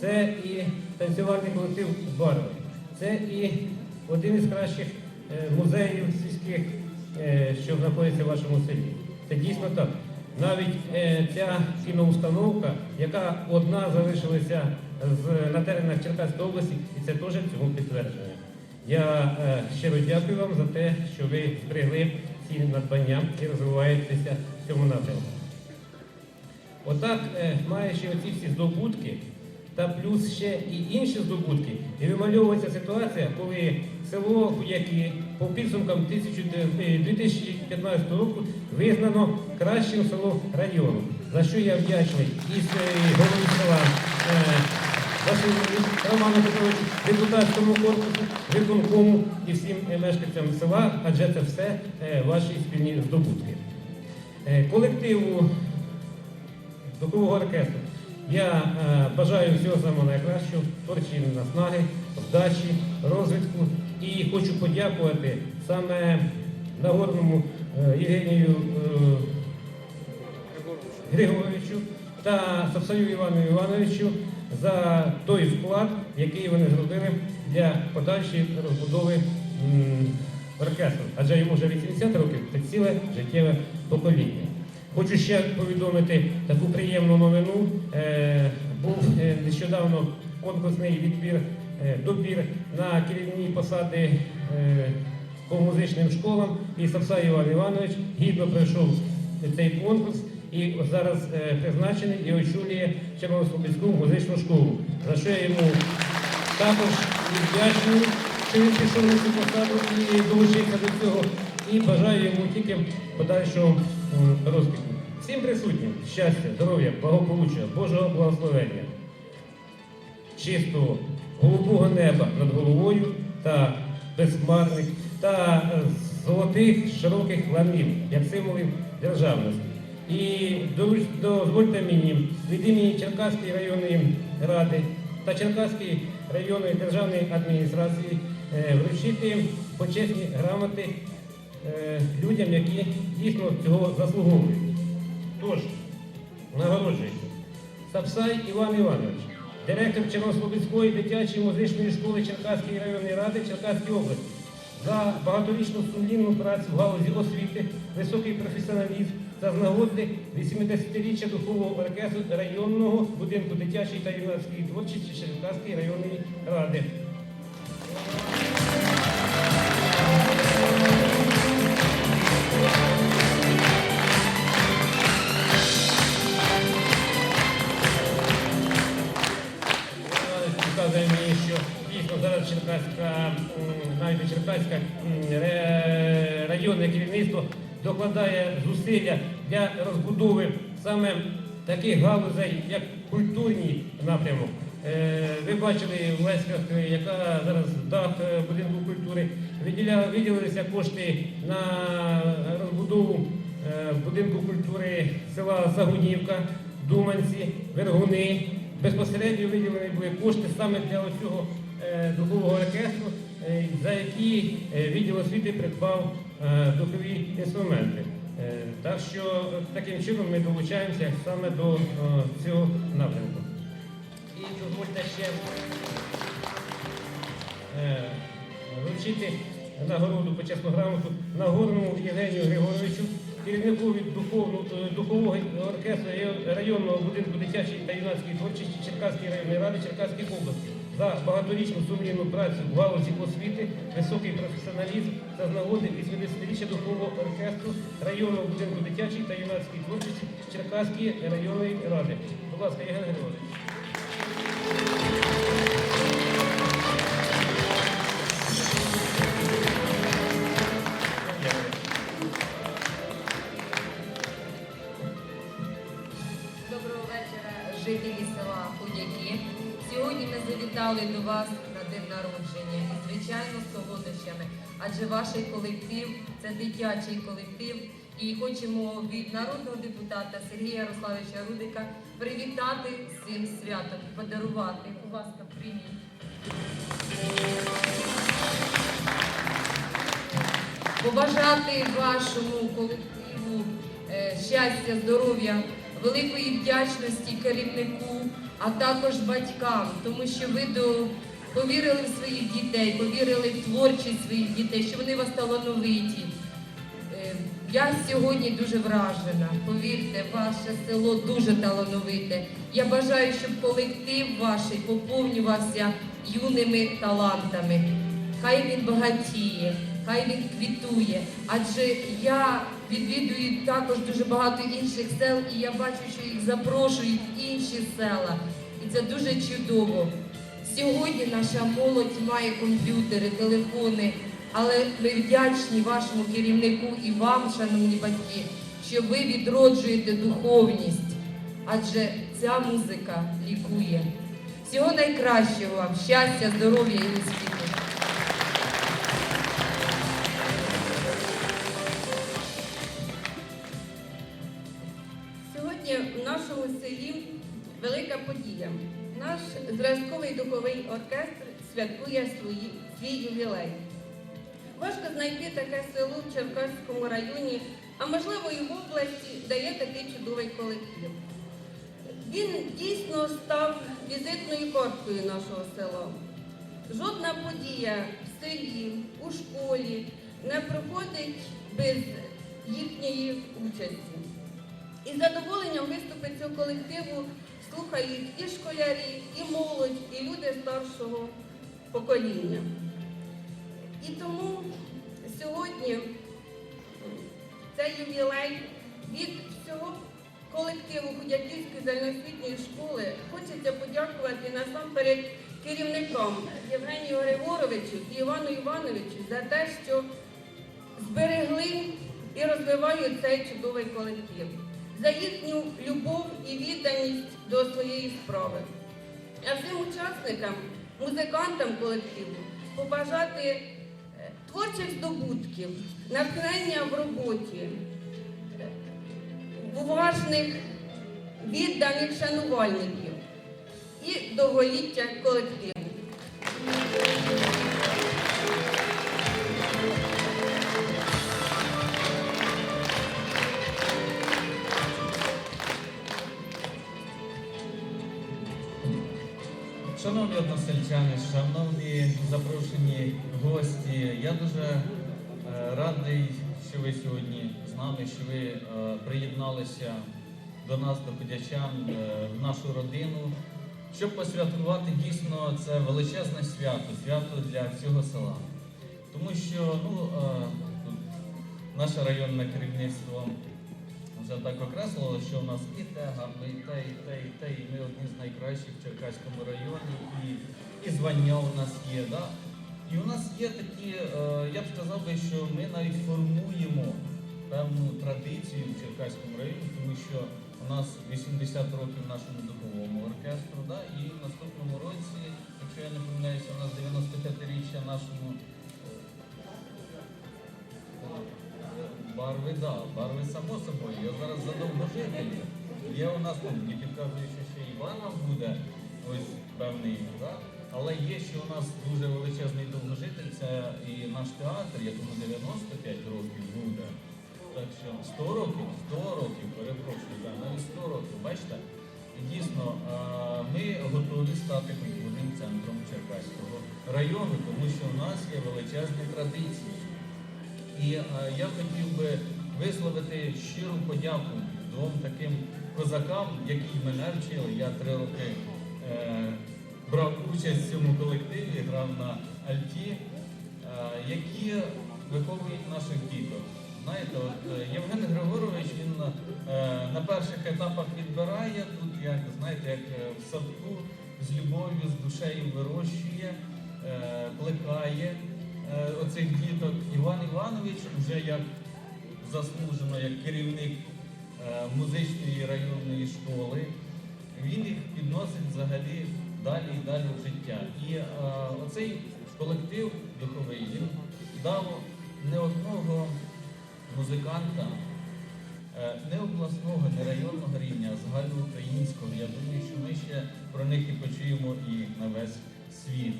це і танцювальний колектив Барви, це і один із кращих е, музеїв сільських, е, що знаходиться в вашому селі. Це дійсно так. Навіть е, ця кіноустановка, яка одна залишилася на теренах Черкаської області, і це теж цьому підтвердження. Я щиро дякую вам за те, що ви зберегли ці надбання і розвиваєтеся в цьому напрямку. Отак, маючи оці всі здобутки, та плюс ще і інші здобутки, і вимальовується ситуація, коли село Хуяки по підсумкам 2015 року визнано кращим селом району, за що я вдячний із е, голові села. е, Роману Петровичу, депутатському корпусу, виконкому і всім е, мешканцям села, адже це все е, ваші спільні здобутки. Е, Колективу духового оркестру я е, бажаю всього самого найкращого, творчої наснаги, вдачі, розвитку і хочу подякувати саме нагорному е, Євгенію е, Григоровичу та Сапсаю Івану Івановичу за той вклад, який вони зробили для подальшої розбудови оркестру. Адже йому вже 80 років це ціле життєве покоління. Хочу ще повідомити таку приємну новину. Е, був е, нещодавно конкурсний відбір, е, добір на керівні посади по музичним школам. І Сапсай Іван Іванович гідно пройшов цей конкурс і зараз призначений і очолює Червонослобідську музичну школу. За що я йому також вдячний, що він пішов на цю посаду і долучився до цього. І бажаю йому тільки подальшого м. Всім присутнім щастя, здоров'я, благополуччя, Божого благословення, чистого, голубого неба над головою та безхмарних, та е, золотих широких ланів, як символів державності. І дозвольте мені від імені Черкаської районної ради та Черкаської районної державної адміністрації е, вручити почесні грамоти е, людям, які дійсно цього заслуговують. Тож, нагороджується Сапсай Іван Іванович, директор Чернослобідської дитячої музичної школи Черкаської районної ради Черкаської області, за багаторічну сумлінну працю в галузі освіти, високий професіоналізм та з нагоди 80-річчя духового оркестру районного будинку дитячої та юнацької творчості Черкаської районної ради. Докладає зусилля для розбудови саме таких галузей, як культурний напрямок. Е, Ви бачили в Леськах, яка зараз дах е, будинку культури. Виділилися кошти на розбудову е, будинку культури села Загунівка, Думанці, Вергуни. Безпосередньо виділені були кошти саме для цього духового оркестру, за які е, відділ освіти придбав е, духові інструменти. Е, Так що е, таким чином ми долучаємося саме до е, цього напрямку. І дозвольте ще е, вручити нагороду почесну грамоту Нагорному Євгенію Григоровичу, керівнику від е, духового оркестру районного будинку дитячої та юнацької творчості Черкаської районної ради Черкаської області за багаторічну сумлінну працю в галузі освіти, високий професіоналізм та з нагоди 80-річчя духового оркестру районного будинку дитячої та юнацької творчості Черкаської районної ради. Будь ласка, Євген Григорович. Завітали до вас на день народження і, звичайно, з солодощами, адже ваш колектив це дитячий колектив. І хочемо від народного депутата Сергія Ярославовича Рудика привітати з цим святом і подарувати. Будь ласка, прийміть. побажати вашому колективу е, щастя, здоров'я, великої вдячності керівнику а також батькам, тому що ви до... повірили в своїх дітей, повірили в творчість своїх дітей, що вони вас талановиті. Е, Я сьогодні дуже вражена. Повірте, ваше село дуже талановите. Я бажаю, щоб колектив ваш поповнювався юними талантами. Хай він багатіє, хай він квітує. Адже я відвідую також дуже багато інших сел, і я бачу, що їх запрошують інші села. І це дуже чудово. Сьогодні наша молодь має комп'ютери, телефони, але ми вдячні вашому керівнику і вам, шановні батьки, що ви відроджуєте духовність, адже ця музика лікує. Всього найкращого вам, щастя, здоров'я і успіху. Зразковий духовий оркестр святкує свої, свій ювілей. Важко знайти таке село в Черкаському районі, а можливо і в області, де є такий чудовий колектив. Він дійсно став візитною карткою нашого села. Жодна подія в селі, у школі не проходить без їхньої участі. І задоволенням виступи цього колективу слухають і школярі, і молодь, і люди старшого покоління. І тому сьогодні цей ювілей від всього колективу Худяківської загальноосвітньої школи хочеться подякувати насамперед керівникам Євгенію Григоровичу і Івану Івановичу за те, що зберегли і розвивають цей чудовий колектив, за їхню любов і відданість до своєї справи. А всім учасникам, музикантам колективу побажати е, творчих здобутків, натхнення в роботі, уважних, відданих шанувальників і довголіття колективу. Нами, що ви е, приєдналися до нас, до подячан, е, в нашу родину, щоб посвяткувати дійсно це величезне свято, свято для всього села. Тому що ну, е, наше районне керівництво вже так окреслило, що у нас і те гарно, і те, і те, і те, і ми одні з найкращих в Черкаському районі, і, і звання у нас є. Да? І у нас є такі, я б сказав би, що ми навіть формуємо певну традицію в Черкаському районі, тому що у нас 80 років нашому духовому оркестру, да? і в наступному році, якщо я не помиляюся, у нас 95-річчя нашому Барви, да, барви само собою. Я зараз за довгожителі. Є у нас тут, мені підказують, що ще Івана буде ось певний, да? але є ще у нас дуже величезний довгожитель, це і наш театр, якому 95 років буде. Так що 100 років, 100 років, перепрошую, да, навіть 100 років, бачите? Дійсно, ми готові стати культурним центром Черкаського району, тому що у нас є величезні традиції. І я хотів би висловити щиру подяку двом таким козакам, які мене вчили. Я три роки е, брав участь в цьому колективі, грав на альті, е, які виховують наших діток. Знаєте, от е, Євген Григорович він е, на перших етапах відбирає тут, як знаєте, як е, в садку з любов'ю, з душею вирощує, е, плекає е, оцих діток. Іван Іванович вже як заслужено, як керівник е, музичної районної школи, він їх підносить взагалі далі і далі в життя. І е, оцей колектив духовий він дав не одного музиканта, е, не обласного, не районного рівня, а загальноукраїнського. Я думаю, що ми ще про них і почуємо і на весь світ.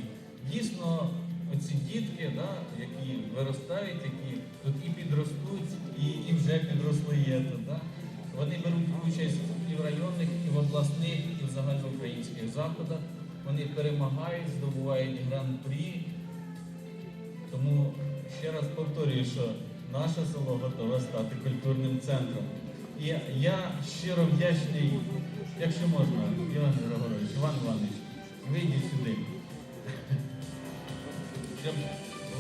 Дійсно, оці дітки, да, які виростають, які тут і підростуть, і, і вже підросли є тут. Да? Вони беруть участь і в районних, і в обласних, і в загальноукраїнських заходах. Вони перемагають, здобувають гран-прі. Тому ще раз повторюю, що наше село готове стати культурним центром. І я щиро вдячний, якщо можна, Іван Григорович, Іван Іванович, вийдіть сюди. Щоб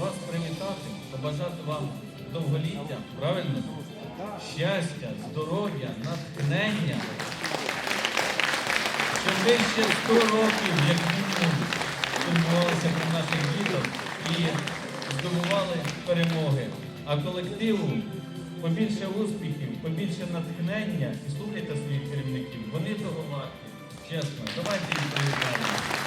вас привітати, побажати вам довголіття, правильно? Щастя, здоров'я, натхнення. Щоб ви ще 100 років, як мінімум, турбувалися про наших діток і здобували перемоги. А колективу побільше успіхів, побільше натхнення і слухайте своїх керівників. Вони того варті. Чесно, давайте їх привітаємо.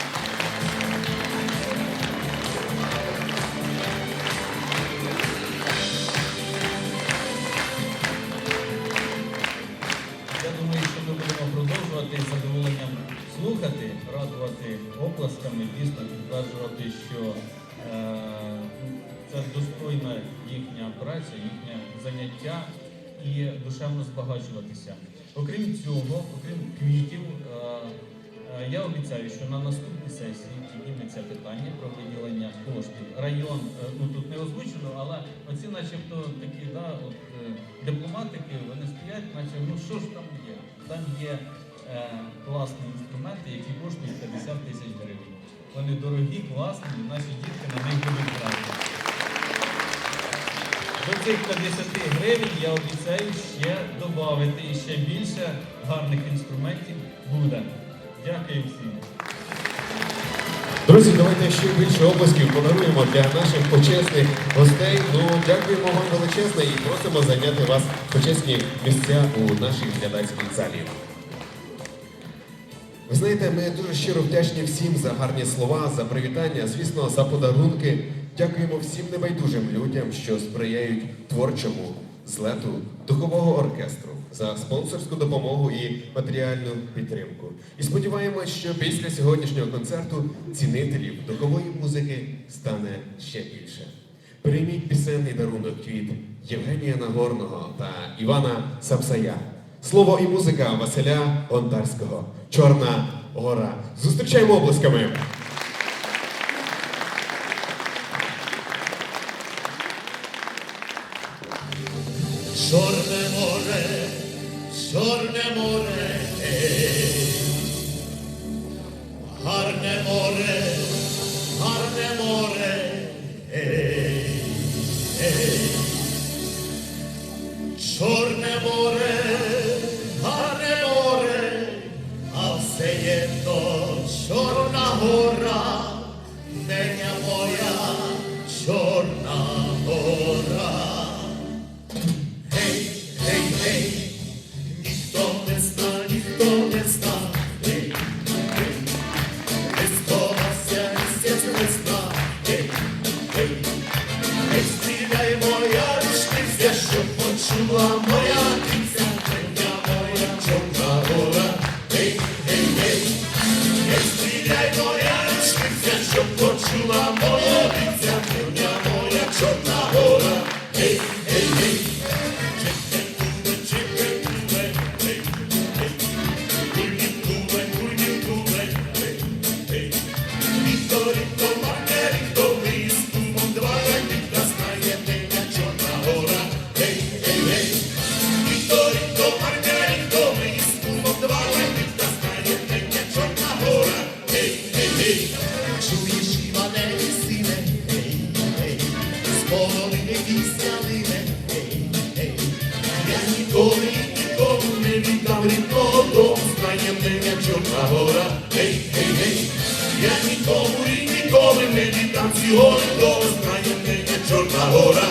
Їхня праця, їхнє заняття і душевно збагачуватися. Окрім цього, окрім квітів, е, е, я обіцяю, що на наступній сесії підніметься питання про виділення коштів. Район е, ну тут не озвучено, але оці, начебто, такі да, от, дипломатики, вони стоять, наче ну що ж там є? Там є е, класні інструменти, які коштують 50 тисяч гривень. Вони дорогі, класні, і наші дітки на них будуть грати. До цих 50 гривень я обіцяю ще додати і ще більше гарних інструментів буде. Дякую всім. Друзі, давайте ще більше обласків подаруємо для наших почесних гостей. Ну, дякуємо вам величезно і просимо зайняти вас почесні місця у нашій глядацькій залі. Ви знаєте, ми дуже щиро вдячні всім за гарні слова, за привітання, звісно, за подарунки. Дякуємо всім небайдужим людям, що сприяють творчому злету духового оркестру за спонсорську допомогу і матеріальну підтримку. І сподіваємось, що після сьогоднішнього концерту цінителів духової музики стане ще більше. Прийміть пісенний дарунок від Євгенія Нагорного та Івана Сапсая. Слово і музика Василя Гонтарського. Чорна гора. Зустрічаємо облисками. ne more. Har ne more. Har ne more more. Нікому і ніколи не віддам цього дому, знає мене Чорна гора,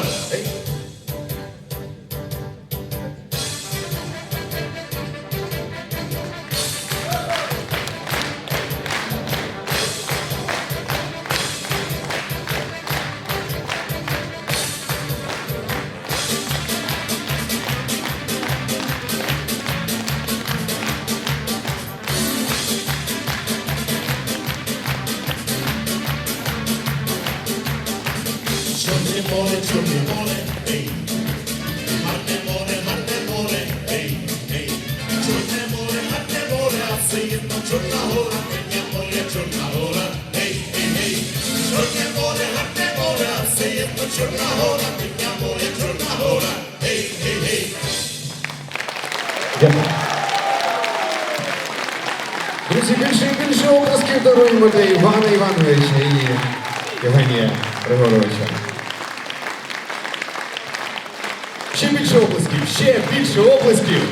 Чорна гора, пиня моя Чорна гора. Друзі, більше і більше оплесків даруємо для Івана Івановича і Євгенія Григоровича. Ще більше оплесків, ще більше оплесків.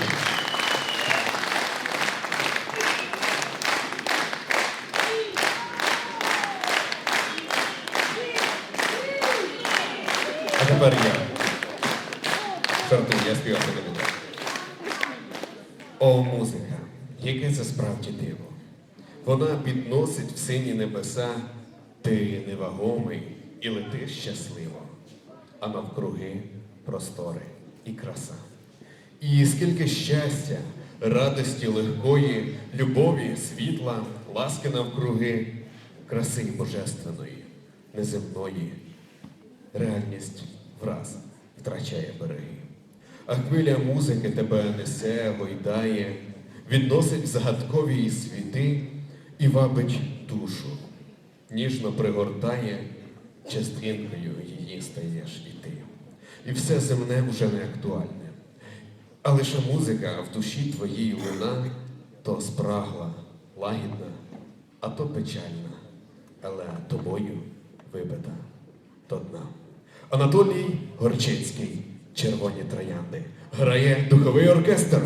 Вона підносить в сині небеса, ти невагомий і летиш щасливо, а навкруги простори і краса. І скільки щастя, радості легкої, любові, світла, ласки навкруги, краси божественної, неземної, реальність враз втрачає береги. А хвиля музики тебе несе, гойдає, відносить в загадкові світи і вабить душу, ніжно пригортає, частинкою її стаєш і ти. І все земне вже не актуальне. А лише музика в душі твоїй луна то спрагла, лагідна, а то печальна, але тобою вибита до дна. Анатолій Горчицький, Червоні троянди, грає духовий оркестр.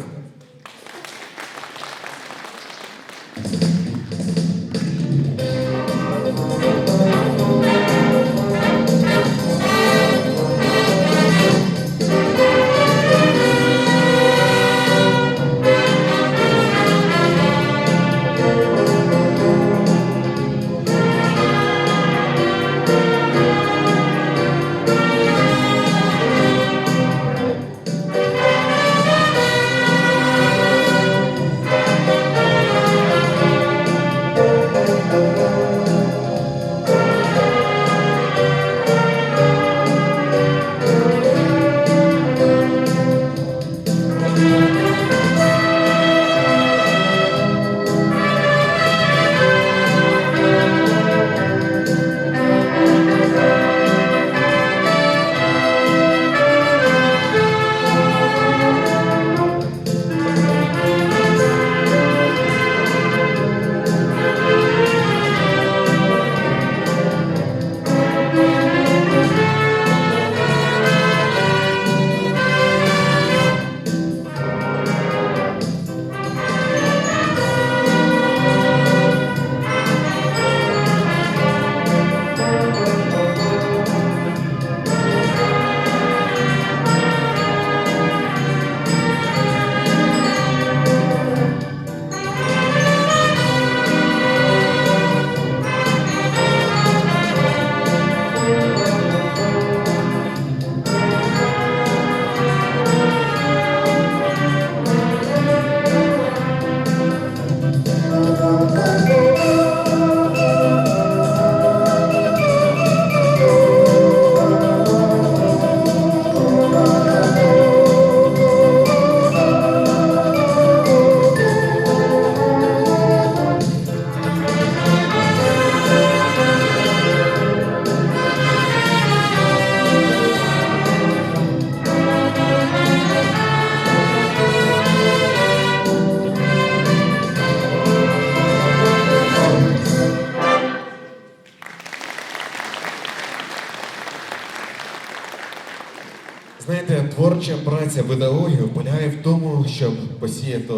Знаєте, творча праця педагогів полягає в тому, щоб посіяти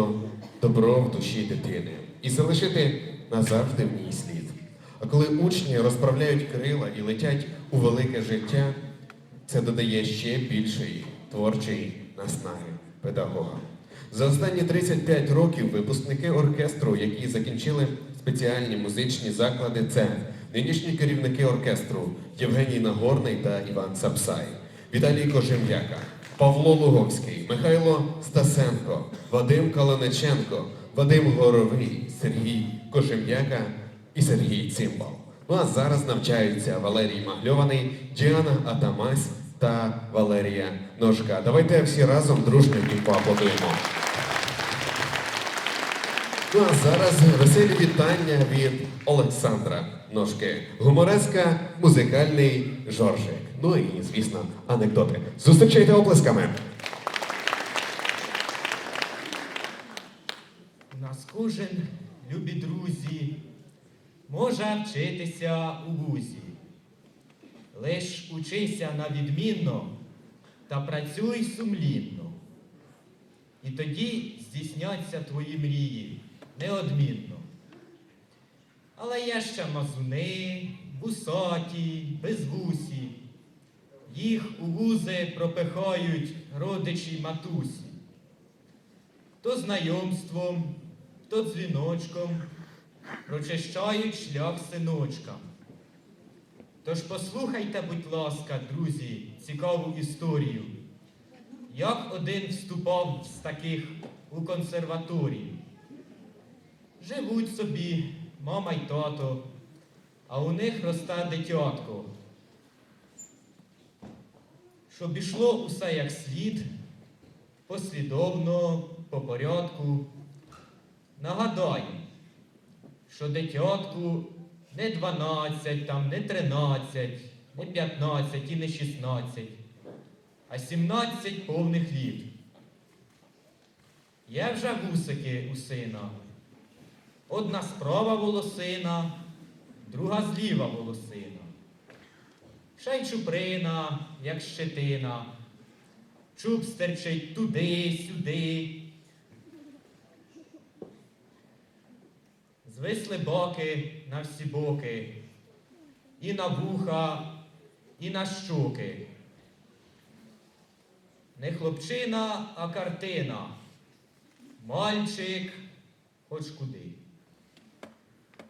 добро в душі дитини і залишити назавжди в ній слід. А коли учні розправляють крила і летять у велике життя, це додає ще більшої творчої наснаги педагога. За останні 35 років випускники оркестру, які закінчили спеціальні музичні заклади, це нинішні керівники оркестру Євгеній Нагорний та Іван Сапсай, Віталій Кожем'яка, Павло Луговський, Михайло Стасенко, Вадим Каланиченко, Вадим Горовий, Сергій Кожем'яка і Сергій Цимбал. Ну а зараз навчаються Валерій Магльований, Діана Атамась та Валерія Ножка. Давайте всі разом дружньо їм поаплодуємо. Ну а зараз веселі вітання від Олександра Ножки. Гумореска, музикальний Жоржик. Ну і, звісно, анекдоти. Зустрічайте оплесками. У нас кожен, любі друзі, може вчитися у вузі. Лиш учися на відмінно та працюй сумлінно. І тоді здійсняться твої мрії неодмінно. Але є ще мазуни, вусаті, безвусі. Їх у вузи пропихають родичі матусі то знайомством, то дзвіночком прочищають шлях синочкам. Тож послухайте, будь ласка, друзі, цікаву історію, як один вступав з таких у консерваторію. Живуть собі мама й тато, а у них росте дитятко. Щоб ішло усе як слід, послідовно, по порядку. Нагадаю, що дитятку не 12, там, не 13, не 15 і не 16, а 17 повних літ. Є вже вусики у сина. Одна справа волосина, друга зліва волосина. Ще чуприна, як щетина. Чуб стерчить туди, сюди. Звисли боки на всі боки, і на вуха, і на щоки. Не хлопчина, а картина. Мальчик хоч куди.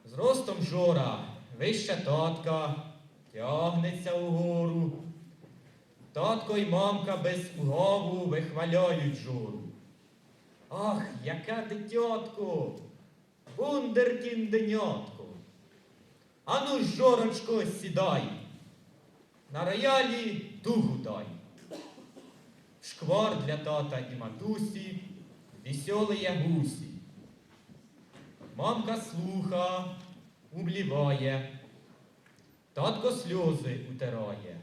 Зростом жора вища татка, тягнеться угору. Татко й мамка без угаву вихваляють журу. Ах, яке дитятко! Вундеркінденятко! Ану, жорочко, сідай, на роялі дугу дай. Шквар для тата і матусі, веселые гусі. Мамка слуха, умліває, татко сльози утирає.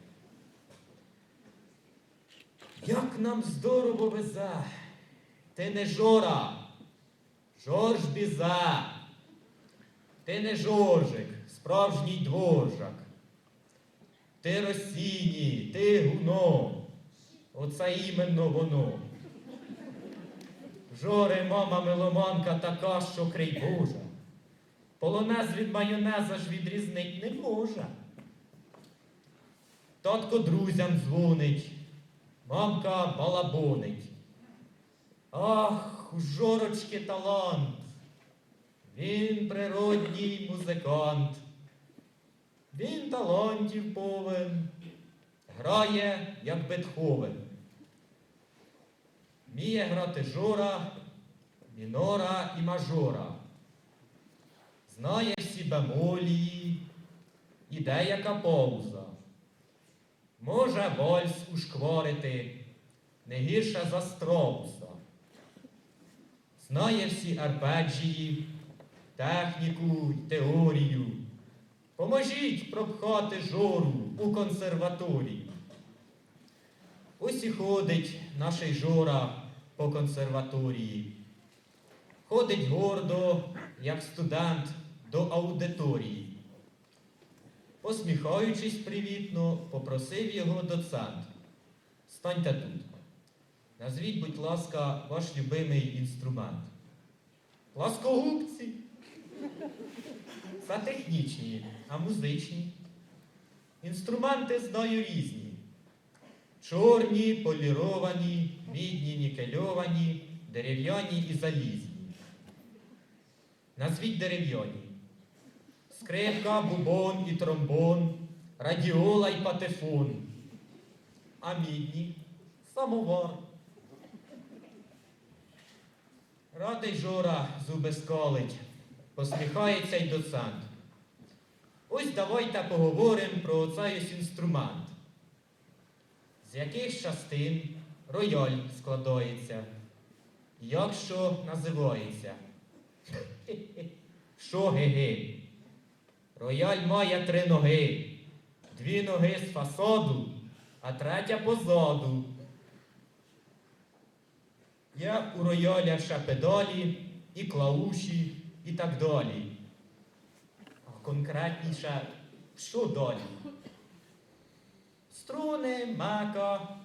Як нам здорово везе, ти не жора, Жорж біза, ти не жоржик, справжній дворжак. Ти Росіні, ти гуно, оце іменно воно. Жори, мама меломанка така, що крий Божа. Полонез від майонеза ж відрізнить не може. Татко друзям дзвонить, мамка балабонить. Ах, жорочки талант. Він природній музикант. Він талантів повен, грає, як Бетховен. Вміє грати жора, мінора і мажора. Знає всі бемолії, і деяка пауза. Може вальс ушкварити не гірше за Строуса. Знає всі арпеджії, техніку й теорію. Поможіть пропхати жору у консерваторію. Ось і ходить наш жора по консерваторії. Ходить гордо, як студент до аудиторії. Посміхаючись привітно, попросив його доцент. Станьте тут. Назвіть, будь ласка, ваш любимий інструмент. Пласкогубці. Це технічні, а музичні. Інструменти знаю різні. Чорні, поліровані, мідні, нікельовані, дерев'яні і залізні. Назвіть дерев'яні. Скрипка, бубон і тромбон, радіола і патефон. А мідні самовар. Радий Жора зуби скалить, посміхається й доцент. Ось давайте поговоримо про цей ось інструмент. З яких частин рояль складається, як що називається. Що ге-ге? Рояль має три ноги. Дві ноги з фасаду, а третя позаду. Я у рояля ще педалі, і клауші, і так далі. А конкретніше, що далі? Струни, мека,